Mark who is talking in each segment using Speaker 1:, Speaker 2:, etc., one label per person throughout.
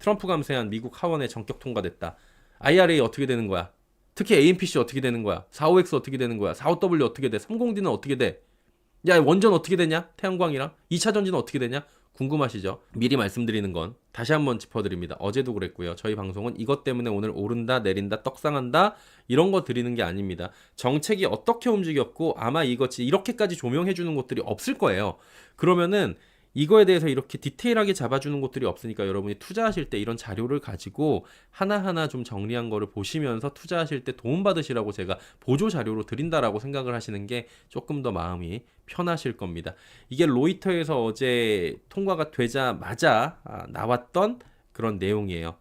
Speaker 1: 트럼프 감세한 미국 하원에 전격 통과됐다. IRA 어떻게 되는 거야? 특히 AMPC 어떻게 되는 거야? 45X 어떻게 되는 거야? 45W 어떻게 돼? 30D는 어떻게 돼? 야, 원전 어떻게 되냐? 태양광이랑 2차 전지는 어떻게 되냐? 궁금하시죠? 미리 말씀드리는 건 다시 한번 짚어드립니다. 어제도 그랬고요. 저희 방송은 이것 때문에 오늘 오른다, 내린다, 떡상한다 이런 거 드리는 게 아닙니다. 정책이 어떻게 움직였고 아마 이것이 이렇게까지 조명해 주는 곳들이 없을 거예요. 그러면은 이거에 대해서 이렇게 디테일하게 잡아주는 곳들이 없으니까 여러분이 투자하실 때 이런 자료를 가지고 하나하나 좀 정리한 거를 보시면서 투자하실 때 도움받으시라고 제가 보조 자료로 드린다라고 생각을 하시는 게 조금 더 마음이 편하실 겁니다. 이게 로이터에서 어제 통과가 되자마자 아, 나왔던 그런 내용이에요.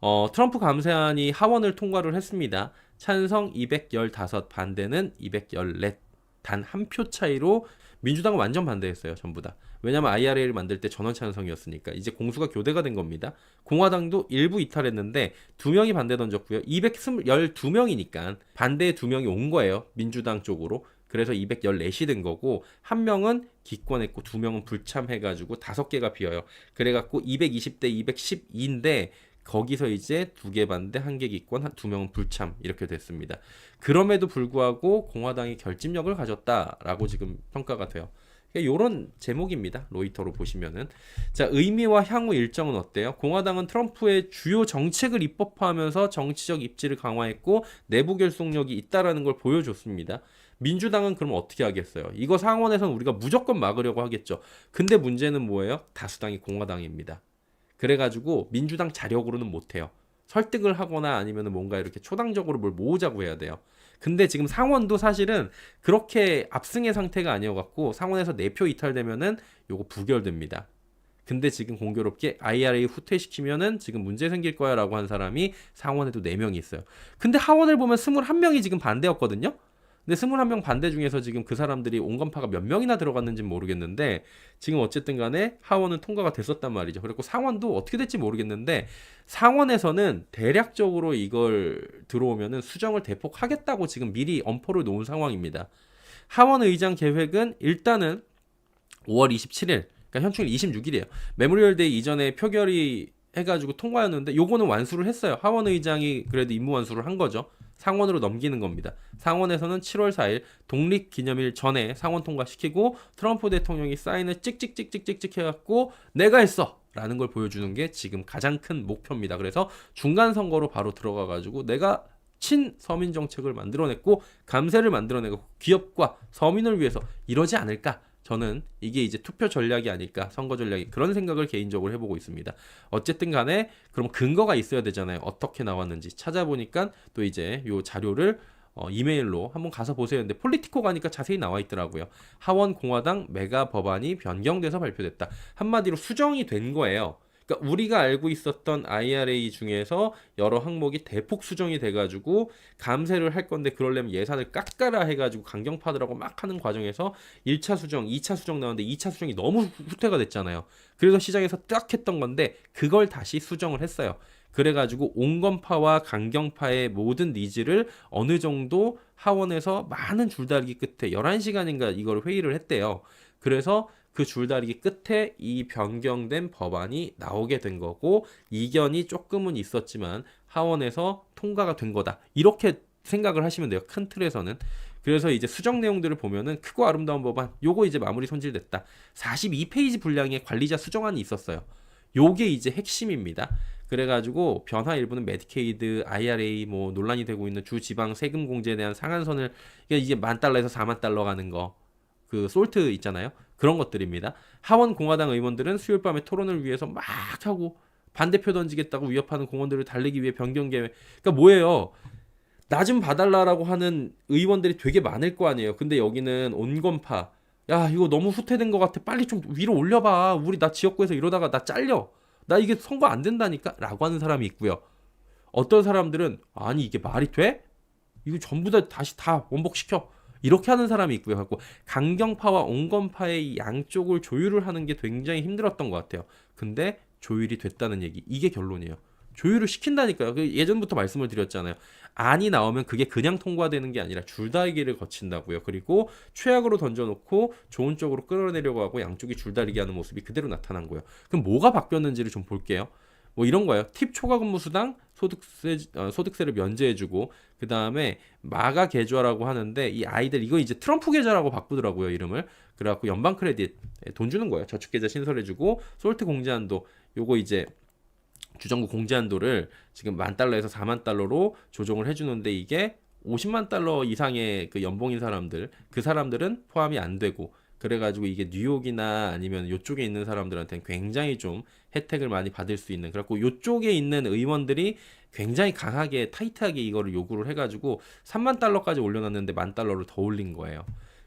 Speaker 1: 어, 트럼프 감세안이 하원을 통과를 했습니다. 찬성 215, 반대는 214. 단 한 표 차이로 민주당은 완전 반대했어요, 전부 다. 왜냐면 IRA를 만들 때 전원 찬성이었으니까 이제 공수가 교대가 된 겁니다. 공화당도 일부 이탈했는데 두 명이 반대 던졌고요. 212명이니까 반대에 두 명이 온 거예요. 민주당 쪽으로. 그래서 214이 된 거고 한 명은 기권했고 두 명은 불참해 가지고 다섯 개가 비어요. 그래 갖고 220대 212인데 거기서 이제 두 개 반대, 한 개 기권, 한두 명은 불참 이렇게 됐습니다. 그럼에도 불구하고 공화당이 결집력을 가졌다라고 지금 평가가 돼요. 이런 제목입니다. 로이터로 보시면은 자 의미와 향후 일정은 어때요? 공화당은 트럼프의 주요 정책을 입법화하면서 정치적 입지를 강화했고 내부 결속력이 있다라는 걸 보여줬습니다. 민주당은 그럼 어떻게 하겠어요? 이거 상원에서는 우리가 무조건 막으려고 하겠죠. 근데 문제는 뭐예요? 다수당이 공화당입니다. 그래가지고 민주당 자력으로는 못해요. 설득을 하거나 아니면 뭔가 이렇게 초당적으로 뭘 모으자고 해야 돼요. 근데 지금 상원도 사실은 그렇게 압승의 상태가 아니어갖고 상원에서 4표 이탈되면은 요거 부결됩니다. 근데 지금 공교롭게 IRA 후퇴시키면은 지금 문제 생길 거야 라고 한 사람이 상원에도 4명이 있어요. 근데 하원을 보면 21명이 지금 반대였거든요? 근데 21명 반대 중에서 지금 그 사람들이 온건파가 몇 명이나 들어갔는지 모르겠는데 지금 어쨌든 간에 하원은 통과가 됐었단 말이죠. 그리고 상원도 어떻게 될지 모르겠는데 상원에서는 대략적으로 이걸 들어오면은 수정을 대폭 하겠다고 지금 미리 엄포를 놓은 상황입니다. 하원 의장 계획은 일단은 5월 27일, 그러니까 현충일 26일이에요. 메모리얼 데이 이전에 표결이 해가지고 통과였는데 요거는 완수를 했어요. 하원 의장이 그래도 임무 완수를 한 거죠. 상원으로 넘기는 겁니다. 상원에서는 7월 4일 독립기념일 전에 상원 통과시키고 트럼프 대통령이 사인을 찍찍찍찍찍찍 해갖고 내가 했어! 라는 걸 보여주는 게 지금 가장 큰 목표입니다. 그래서 중간 선거로 바로 들어가가지고 내가 친 서민 정책을 만들어냈고 감세를 만들어내고 기업과 서민을 위해서 이러지 않을까 저는 이게 이제 투표 전략이 아닐까 선거 전략이 그런 생각을 개인적으로 해보고 있습니다. 어쨌든 간에 그럼 근거가 있어야 되잖아요. 어떻게 나왔는지 찾아보니까 또 이제 요 자료를 어, 이메일로 한번 가서 보세요. 근데 폴리티코 가니까 자세히 나와 있더라고요. 하원 공화당 메가 법안이 변경돼서 발표됐다. 한마디로 수정이 된 거예요. 그러니까 우리가 알고 있었던 IRA 중에서 여러 항목이 대폭 수정이 돼가지고 감세를 할 건데 그러려면 예산을 깎아라 해가지고 강경파들하고 막 하는 과정에서 1차 수정, 2차 수정 나왔는데 2차 수정이 너무 후퇴가 됐잖아요. 그래서 시장에서 딱 했던 건데 그걸 다시 수정을 했어요. 그래가지고 온건파와 강경파의 모든 니즈를 어느 정도 하원에서 많은 줄다리기 끝에 11시간인가 이걸 회의를 했대요. 그래서 그 줄다리기 끝에 이 변경된 법안이 나오게 된 거고 이견이 조금은 있었지만 하원에서 통과가 된 거다. 이렇게 생각을 하시면 돼요. 큰 틀에서는. 그래서 이제 수정 내용들을 보면은 크고 아름다운 법안 요거 이제 마무리 손질됐다. 42페이지 분량의 관리자 수정안이 있었어요. 요게 이제 핵심입니다. 그래가지고 변화 일부는 메디케이드, IRA 뭐 논란이 되고 있는 주 지방 세금 공제에 대한 상한선을 이게 만 달러에서 4만 달러 가는 거. 그 솔트 있잖아요. 그런 것들입니다. 하원 공화당 의원들은 수요일 밤에 토론을 위해서 막 하고 반대표 던지겠다고 위협하는 공원들을 달리기 위해 변경 계획. 그러니까 뭐예요? 나 좀 봐달라라고 하는 의원들이 되게 많을 거 아니에요. 근데 여기는 온건파. 야 이거 너무 후퇴된 것 같아. 빨리 좀 위로 올려봐. 우리 나 지역구에서 이러다가 나 잘려. 나 이게 선거 안 된다니까? 라고 하는 사람이 있고요. 어떤 사람들은 아니 이게 말이 돼? 이거 전부 다 다시 다 원복시켜. 이렇게 하는 사람이 있고요. 갖고 강경파와 온건파의 양쪽을 조율을 하는 게 굉장히 힘들었던 것 같아요. 근데 조율이 됐다는 얘기. 이게 결론이에요. 조율을 시킨다니까요. 그 예전부터 말씀을 드렸잖아요. 안이 나오면 그게 그냥 통과되는 게 아니라 줄다리기를 거친다고요. 그리고 최악으로 던져놓고 좋은 쪽으로 끌어내려고 하고 양쪽이 줄다리기 하는 모습이 그대로 나타난 거예요. 그럼 뭐가 바뀌었는지를 좀 볼게요. 뭐 이런 거예요. 팁 초과 근무 수당 소득세 어, 소득세를 면제해주고 그 다음에 마가 계좌라고 하는데 이 아이들 이거 이제 트럼프 계좌라고 바꾸더라고요 이름을. 그래갖고 연방 크레딧 예, 돈 주는 거예요. 저축 계좌 신설해주고 솔트 공제한도 요거 이제 주정부 공제한도를 지금 만 달러에서 4만 달러로 조정을 해주는데 이게 50만 달러 이상의 그 연봉인 사람들 그 사람들은 포함이 안 되고 그래가지고 이게 뉴욕이나 아니면 요쪽에 있는 사람들한테는 굉장히 좀 혜택을 많이 받을 수 있는 그래갖고 요쪽에 있는 의원들이 굉장히 강하게 타이트하게 이거를 요구를 해가지고 3만 달러까지 올려놨는데 만 달러를 더 올린 거예요.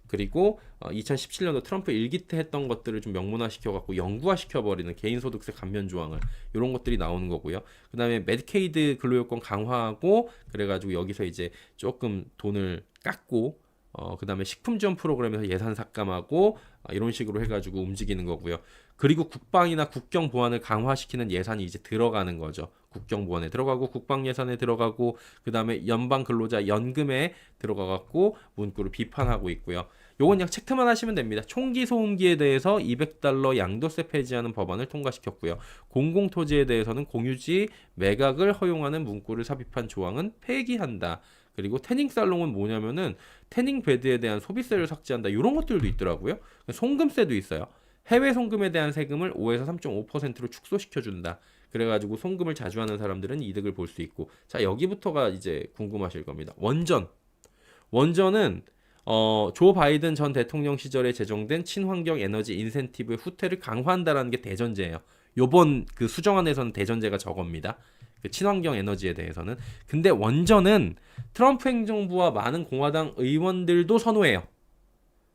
Speaker 1: 그리고 어, 2017년도 트럼프 일기 때 했던 것들을 좀 명문화 시켜갖고 영구화 시켜버리는 개인소득세 감면 조항을 이런 것들이 나오는 거고요. 그 다음에 메디케이드 근로요건 강화하고 그래가지고 여기서 이제 조금 돈을 깎고 어 그 다음에 식품 지원 프로그램에서 예산 삭감하고 아, 이런 식으로 해가지고 움직이는 거고요. 그리고 국방이나 국경 보안을 강화시키는 예산이 이제 들어가는 거죠. 국경 보안에 들어가고 국방 예산에 들어가고 그 다음에 연방 근로자 연금에 들어가갖고 문구를 비판하고 있고요. 요건 그냥 체크만 하시면 됩니다. 총기 소음기에 대해서 200달러 양도세 폐지하는 법안을 통과시켰고요. 공공토지에 대해서는 공유지 매각을 허용하는 문구를 삽입한 조항은 폐기한다. 그리고 태닝 살롱은 뭐냐면은 태닝 베드에 대한 소비세를 삭제한다. 이런 것들도 있더라고요. 송금세도 있어요. 해외 송금에 대한 세금을 5에서 3.5%로 축소시켜 준다. 그래가지고 송금을 자주 하는 사람들은 이득을 볼 수 있고 자 여기부터가 이제 궁금하실 겁니다. 원전 원전은 어, 조 바이든 전 대통령 시절에 제정된 친환경 에너지 인센티브의 후퇴를 강화한다라는 게 대전제예요. 요번 그 수정안에서는 대전제가 저겁니다. 그 친환경 에너지에 대해서는. 근데 원전은 트럼프 행정부와 많은 공화당 의원들도 선호해요.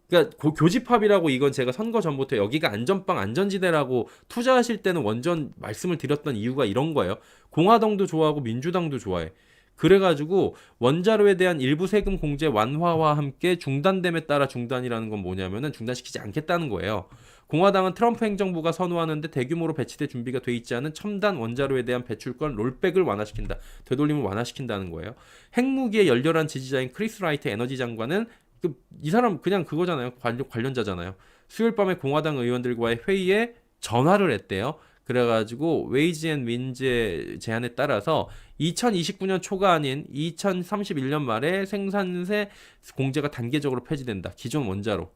Speaker 1: 그러니까 고- 교집합이라고 이건 제가 선거 전부터 여기가 안전빵 안전지대라고 투자하실 때는 원전 말씀을 드렸던 이유가 이런 거예요. 공화당도 좋아하고 민주당도 좋아해. 그래가지고 원자로에 대한 일부 세금 공제 완화와 함께 중단됨에 따라 중단이라는 건 뭐냐면은 중단시키지 않겠다는 거예요. 공화당은 트럼프 행정부가 선호하는데 대규모로 배치될 준비가 돼 있지 않은 첨단 원자로에 대한 배출권 롤백을 완화시킨다. 되돌림을 완화시킨다는 거예요. 핵무기의 열렬한 지지자인 크리스 라이트 에너지 장관은 그, 이 사람 그냥 그거잖아요. 관련, 관련자잖아요. 수요일 밤에 공화당 의원들과의 회의에 전화를 했대요. 그래가지고 웨이지 앤 윈즈의 제안에 따라서 2029년 초가 아닌 2031년 말에 생산세 공제가 단계적으로 폐지된다. 기존 원자로.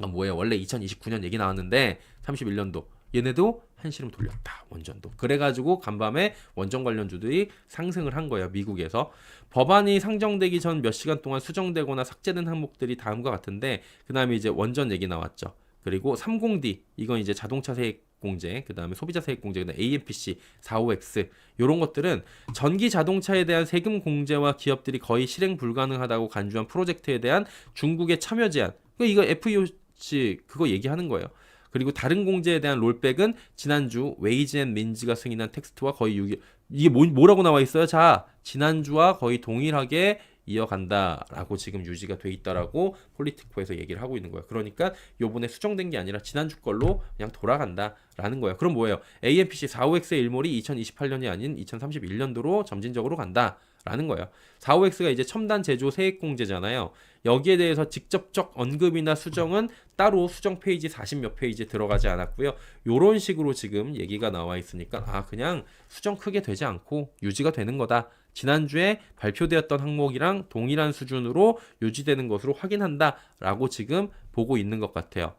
Speaker 1: 아, 뭐예요? 원래 2029년 얘기 나왔는데 31년도 얘네도 한시름 돌렸다 원전도 그래가지고 간밤에 원전 관련주들이 상승을 한 거예요 미국에서 법안이 상정되기 전 몇 시간 동안 수정되거나 삭제된 항목들이 다음과 같은데 그 다음에 이제 원전 얘기 나왔죠 그리고 30D 이건 이제 자동차 세액 공제, 그 다음에 소비자 세액 공제, 그다음에 AMPC, 45X 이런 것들은 전기 자동차에 대한 세금 공제와 기업들이 거의 실행 불가능하다고 간주한 프로젝트에 대한 중국의 참여 제한. 그러니까 이거 FEOC 그거 얘기하는 거예요. 그리고 다른 공제에 대한 롤백은 지난주 웨이즈 앤 민즈가 승인한 텍스트와 거의 유기 이게 뭐, 뭐라고 나와 있어요? 자, 지난주와 거의 동일하게 이어간다라고 지금 유지가 돼 있다라고 폴리티코에서 얘기를 하고 있는 거예요. 그러니까 요번에 수정된 게 아니라 지난주 걸로 그냥 돌아간다라는 거예요. 그럼 뭐예요? AMPC 45X의 일몰이 2028년이 아닌 2031년도로 점진적으로 간다 라는 거예요. 45X가 이제 첨단 제조 세액 공제잖아요. 여기에 대해서 직접적 언급이나 수정은 따로 수정 페이지 40 몇 페이지에 들어가지 않았고요. 요런 식으로 지금 얘기가 나와 있으니까 아 그냥 수정 크게 되지 않고 유지가 되는 거다. 지난주에 발표되었던 항목이랑 동일한 수준으로 유지되는 것으로 확인한다 라고 지금 보고 있는 것 같아요.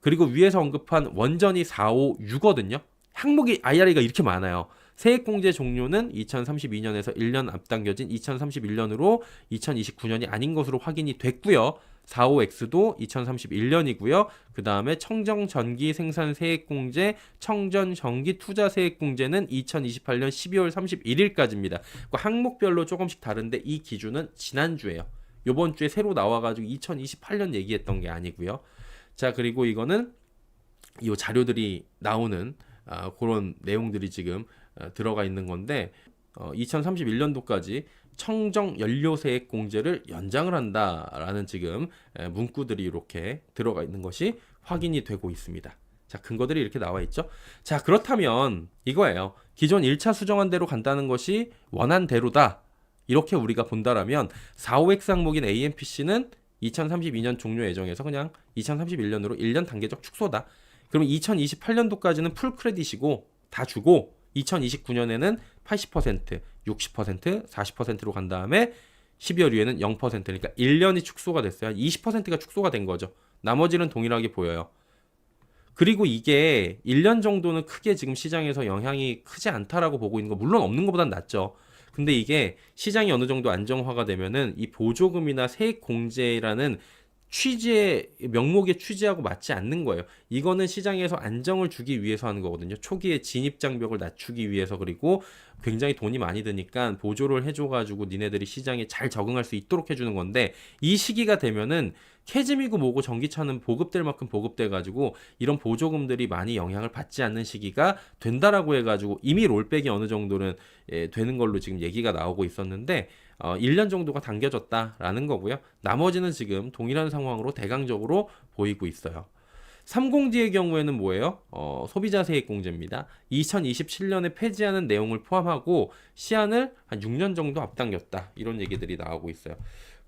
Speaker 1: 그리고 위에서 언급한 원전이 4, 5, 6거든요. 항목이 IRA가 이렇게 많아요. 세액공제 종료는 2032년에서 1년 앞당겨진 2031년으로 2029년이 아닌 것으로 확인이 됐고요. 45X도 2031년이고요. 그 다음에 청정 전기 생산 세액공제, 청전 전기 투자 세액공제는 2028년 12월 31일까지입니다. 그 항목별로 조금씩 다른데 이 기준은 지난주에요. 요번 주에 새로 나와가지고 2028년 얘기했던 게 아니고요. 자 그리고 이거는 이 자료들이 나오는 아, 그런 내용들이 지금 어, 들어가 있는 건데 어, 2031년도까지 청정 연료세액 공제를 연장을 한다라는 지금 에, 문구들이 이렇게 들어가 있는 것이 확인이 되고 있습니다. 자, 근거들이 이렇게 나와 있죠. 자, 그렇다면 이거예요. 기존 1차 수정한 대로 간다는 것이 원한 대로다. 이렇게 우리가 본다라면 45X 항목인 AMPC는 2032년 종료 예정에서 그냥 2031년으로 1년 단계적 축소다. 그러면 2028년도까지는 풀 크레딧이고 다 주고 2029년에는 80%, 60%, 40%로 간 다음에 12월 이후에는 0% 그러니까 1년이 축소가 됐어요. 한 20%가 축소가 된 거죠. 나머지는 동일하게 보여요. 그리고 이게 1년 정도는 크게 지금 시장에서 영향이 크지 않다라고 보고 있는 거 물론 없는 것보단 낫죠. 근데 이게 시장이 어느 정도 안정화가 되면은 이 보조금이나 세액 공제라는 취지의 명목의 취지하고 맞지 않는 거예요. 이거는 시장에서 안정을 주기 위해서 하는 거거든요. 초기에 진입 장벽을 낮추기 위해서 그리고 굉장히 돈이 많이 드니까 보조를 해줘가지고 니네들이 시장에 잘 적응할 수 있도록 해주는 건데 이 시기가 되면은 캐즘이고 뭐고 전기차는 보급될 만큼 보급돼 가지고 이런 보조금들이 많이 영향을 받지 않는 시기가 된다라고 해가지고 이미 롤백이 어느 정도는 예, 되는 걸로 지금 얘기가 나오고 있었는데 어, 1년 정도가 당겨졌다라는 거고요. 나머지는 지금 동일한 상황으로 대강적으로 보이고 있어요. 30D의 경우에는 뭐예요? 어, 소비자 세액 공제입니다. 2027년에 폐지하는 내용을 포함하고 시한을 한 6년 정도 앞당겼다. 이런 얘기들이 나오고 있어요.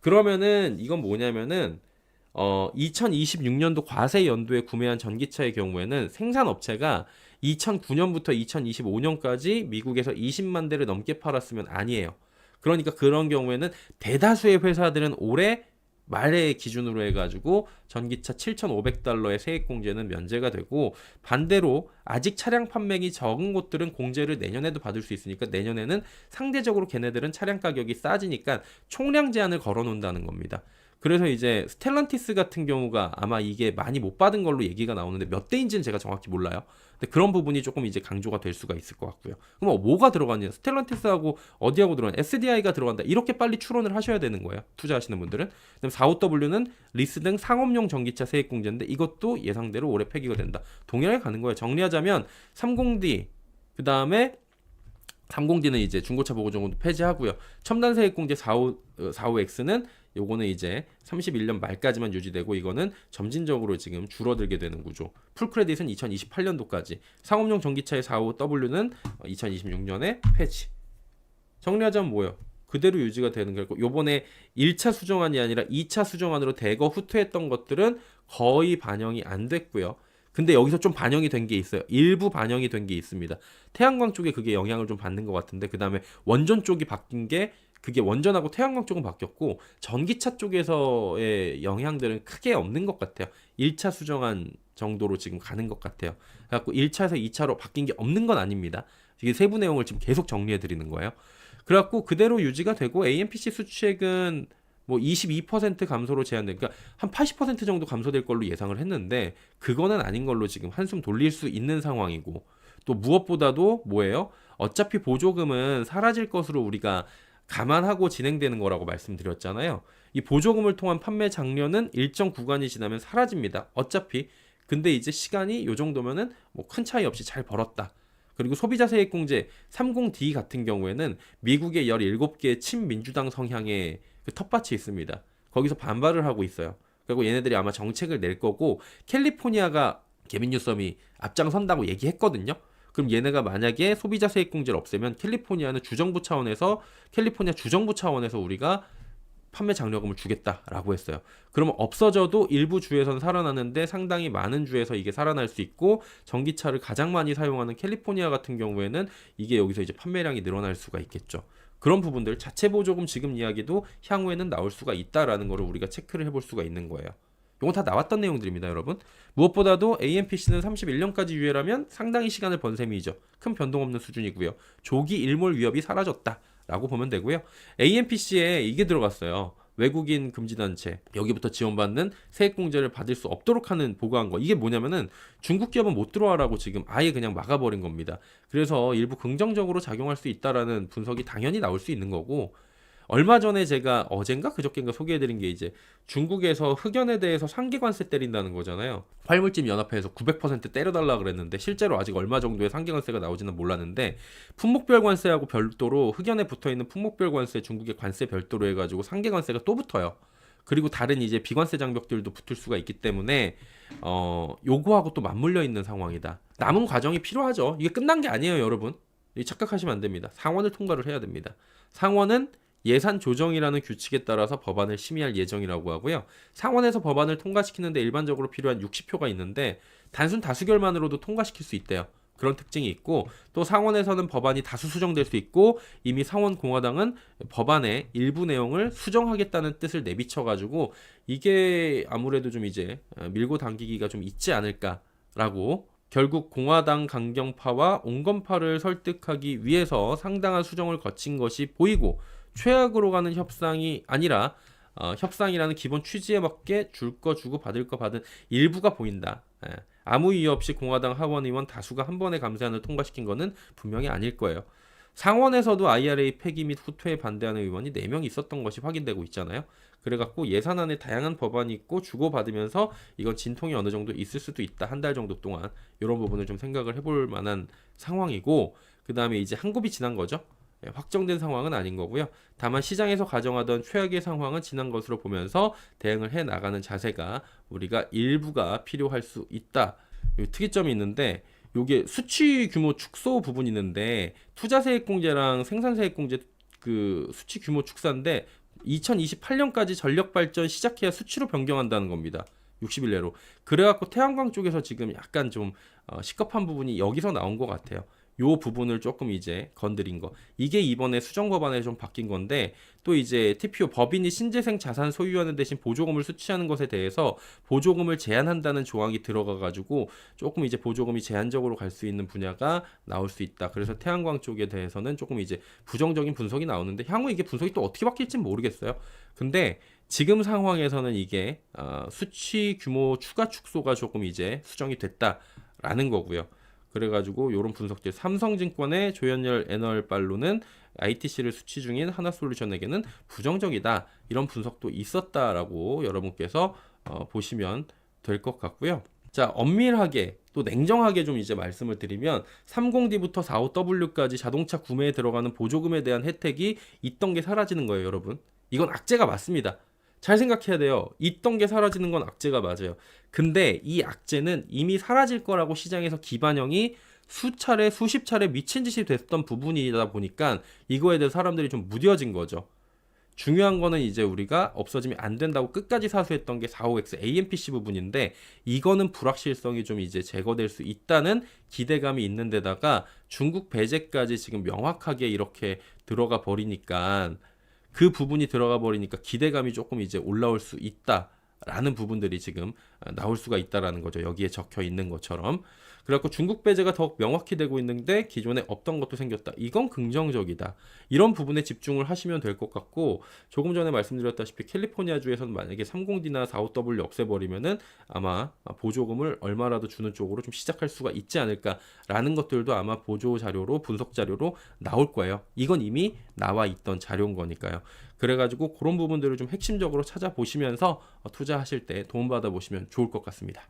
Speaker 1: 그러면은 이건 뭐냐면은 어, 2026년도 과세 연도에 구매한 전기차의 경우에는 생산업체가 2009년부터 2025년까지 미국에서 20만 대를 넘게 팔았으면 아니에요. 그러니까 그런 경우에는 대다수의 회사들은 올해 말의 기준으로 해가지고 전기차 7,500달러의 세액 공제는 면제가 되고 반대로 아직 차량 판매기 적은 곳들은 공제를 내년에도 받을 수 있으니까 내년에는 상대적으로 걔네들은 차량 가격이 싸지니까 총량 제한을 걸어 놓는다는 겁니다. 그래서 이제 스텔란티스 같은 경우가 아마 이게 많이 못 받은 걸로 얘기가 나오는데 몇 대인지는 제가 정확히 몰라요. 근데 그런 부분이 조금 이제 강조가 될 수가 있을 것 같고요. 그럼 뭐가 들어갔냐? 스텔란티스하고 어디하고 들어간 SDI가 들어간다. 이렇게 빨리 추론을 하셔야 되는 거예요. 투자하시는 분들은. 그다음 45W는 리스 등 상업용 전기차 세액 공제인데 이것도 예상대로 올해 폐기가 된다. 동일하게 가는 거예요. 정리하자면 30D 그다음에 30D는 이제 중고차 보고 정도 폐지하고요. 첨단 세액 공제 45, 45X는 요거는 이제 31년 말까지만 유지되고 이거는 점진적으로 지금 줄어들게 되는 구조. 풀 크레딧은 2028년도까지. 상업용 전기차의 45W는 2026년에 폐지. 정리하자면 뭐예요? 그대로 유지가 되는 거고 요번에 1차 수정안이 아니라 2차 수정안으로 대거 후퇴했던 것들은 거의 반영이 안 됐고요. 근데 여기서 좀 반영이 된 게 있어요. 일부 반영이 된 게 있습니다. 태양광 쪽에 그게 영향을 좀 받는 것 같은데 그 다음에 원전 쪽이 바뀐 게 그게 원전하고 태양광 쪽은 바뀌었고 전기차 쪽에서의 영향들은 크게 없는 것 같아요. 1차 수정안 정도로 지금 가는 것 같아요. 그래갖고 1차에서 2차로 바뀐 게 없는 건 아닙니다. 이게 세부 내용을 지금 계속 정리해 드리는 거예요. 그래갖고 그대로 유지가 되고 AMPC 수출액은 뭐 22% 감소로 제한된 그러니까 한 80% 정도 감소될 걸로 예상을 했는데 그거는 아닌 걸로 지금 한숨 돌릴 수 있는 상황이고 또 무엇보다도 뭐예요? 어차피 보조금은 사라질 것으로 우리가 감안하고 진행되는 거라고 말씀드렸잖아요. 이 보조금을 통한 판매 장려는 일정 구간이 지나면 사라집니다. 어차피 근데 이제 시간이 요 정도면은 뭐 큰 차이 없이 잘 벌었다. 그리고 소비자 세액 공제 30D 같은 경우에는 미국의 17개의 친민주당 성향의 그 텃밭이 있습니다. 거기서 반발을 하고 있어요. 그리고 얘네들이 아마 정책을 낼 거고 캘리포니아가 개민 뉴섬이 앞장선다고 얘기했거든요. 그럼 얘네가 만약에 소비자 세액 공제를 없애면 캘리포니아는 주정부 차원에서 캘리포니아 주정부 차원에서 우리가 판매 장려금을 주겠다라고 했어요. 그러면 없어져도 일부 주에선 살아나는데 상당히 많은 주에서 이게 살아날 수 있고 전기차를 가장 많이 사용하는 캘리포니아 같은 경우에는 이게 여기서 이제 판매량이 늘어날 수가 있겠죠. 그런 부분들 자체 보조금 지금 이야기도 향후에는 나올 수가 있다라는 거를 우리가 체크를 해볼 수가 있는 거예요. 이건 다 나왔던 내용들입니다, 여러분. 무엇보다도 AMPC는 31년까지 유예라면 상당히 시간을 번 셈이죠. 큰 변동 없는 수준이고요. 조기 일몰 위협이 사라졌다라고 보면 되고요. AMPC에 이게 들어갔어요. 외국인 금지단체 여기부터 지원받는 세액공제를 받을 수 없도록 하는 보고한 거 이게 뭐냐면은 중국 기업은 못 들어와라고 지금 아예 그냥 막아버린 겁니다. 그래서 일부 긍정적으로 작용할 수 있다라는 분석이 당연히 나올 수 있는 거고 얼마 전에 제가 어젠가 그저께인가 소개해드린 게 이제 중국에서 흑연에 대해서 상계관세 때린다는 거잖아요. 활물집 연합회에서 900% 때려달라 그랬는데 실제로 아직 얼마 정도의 상계관세가 나오지는 몰랐는데 품목별 관세하고 별도로 흑연에 붙어 있는 품목별 관세 중국의 관세 별도로 해가지고 상계관세가 또 붙어요. 그리고 다른 이제 비관세 장벽들도 붙을 수가 있기 때문에 어 요거하고 또 맞물려 있는 상황이다. 남은 과정이 필요하죠. 이게 끝난 게 아니에요, 여러분. 이 착각하시면 안 됩니다. 상원을 통과를 해야 됩니다. 상원은 예산 조정이라는 규칙에 따라서 법안을 심의할 예정이라고 하고요. 상원에서 법안을 통과시키는데 일반적으로 필요한 60표가 있는데 단순 다수결만으로도 통과시킬 수 있대요. 그런 특징이 있고 또 상원에서는 법안이 다수 수정될 수 있고 이미 상원 공화당은 법안의 일부 내용을 수정하겠다는 뜻을 내비쳐 가지고 이게 아무래도 좀 이제 어, 밀고 당기기가 좀 있지 않을까라고 결국 공화당 강경파와 온건파를 설득하기 위해서 상당한 수정을 거친 것이 보이고 최악으로 가는 협상이 아니라 어, 협상이라는 기본 취지에 맞게 줄 거 주고 받을 거 받은 일부가 보인다. 예. 아무 이유 없이 공화당 하원 의원 다수가 한 번에 감세안을 통과시킨 거는 분명히 아닐 거예요. 상원에서도 IRA 폐기 및 후퇴에 반대하는 의원이 4명 있었던 것이 확인되고 있잖아요. 그래갖고 예산안에 다양한 법안이 있고 주고받으면서 이건 진통이 어느 정도 있을 수도 있다. 한 달 정도 동안 이런 부분을 좀 생각을 해볼 만한 상황이고 그 다음에 이제 한곱이 지난 거죠. 예, 확정된 상황은 아닌 거고요. 다만 시장에서 가정하던 최악의 상황은 지난 것으로 보면서 대응을 해 나가는 자세가 우리가 일부가 필요할 수 있다. 요 특이점이 있는데 요게 수치 규모 축소 부분이 있는데 투자세액공제랑 생산세액공제 그 수치 규모 축소인데 2028년까지 전력 발전 시작해야 수치로 변경한다는 겁니다. 60일 내로. 그래갖고 태양광 쪽에서 지금 약간 좀 어, 시급한 부분이 여기서 나온 것 같아요. 요 부분을 조금 이제 건드린 거. 이게 이번에 수정 법안에 좀 바뀐 건데 또 이제 TPO 법인이 신재생 자산 소유하는 대신 보조금을 수취하는 것에 대해서 보조금을 제한한다는 조항이 들어가 가지고 조금 이제 보조금이 제한적으로 갈 수 있는 분야가 나올 수 있다. 그래서 태양광 쪽에 대해서는 조금 이제 부정적인 분석이 나오는데 향후 이게 분석이 또 어떻게 바뀔지 모르겠어요. 근데 지금 상황에서는 이게 어, 수치 규모 추가 축소가 조금 이제 수정이 됐다라는 거고요. 그래가지고 이런 분석들 삼성증권의 조현열 애널발로는 ITC를 수치 중인 하나솔루션에게는 부정적이다 이런 분석도 있었다라고 여러분께서 어, 보시면 될 것 같고요. 자 엄밀하게 또 냉정하게 좀 이제 말씀을 드리면 30D부터 45W까지 자동차 구매에 들어가는 보조금에 대한 혜택이 있던 게 사라지는 거예요, 여러분. 이건 악재가 맞습니다. 잘 생각해야 돼요. 있던 게 사라지는 건 악재가 맞아요. 근데 이 악재는 이미 사라질 거라고 시장에서 기반형이 수차례, 수십 차례 미친 짓이 됐던 부분이다 보니까 이거에 대해 사람들이 좀 무뎌진 거죠. 중요한 거는 이제 우리가 없어지면 안 된다고 끝까지 사수했던 게 45X AMPC 부분인데 이거는 불확실성이 좀 이제 제거될 수 있다는 기대감이 있는 데다가 중국 배제까지 지금 명확하게 이렇게 들어가 버리니까 그 부분이 들어가 버리니까 기대감이 조금 이제 올라올 수 있다 라는 부분들이 지금 나올 수가 있다라는 거죠. 여기에 적혀 있는 것처럼. 그래갖고 중국 배제가 더욱 명확히 되고 있는데 기존에 없던 것도 생겼다. 이건 긍정적이다. 이런 부분에 집중을 하시면 될 것 같고 조금 전에 말씀드렸다시피 캘리포니아 주에서는 만약에 30D나 45W 없애버리면은 아마 보조금을 얼마라도 주는 쪽으로 좀 시작할 수가 있지 않을까라는 것들도 아마 보조 자료로 분석 자료로 나올 거예요. 이건 이미 나와 있던 자료인 거니까요. 그래가지고 그런 부분들을 좀 핵심적으로 찾아보시면서 투자하실 때 도움받아 보시면 좋을 것 같습니다.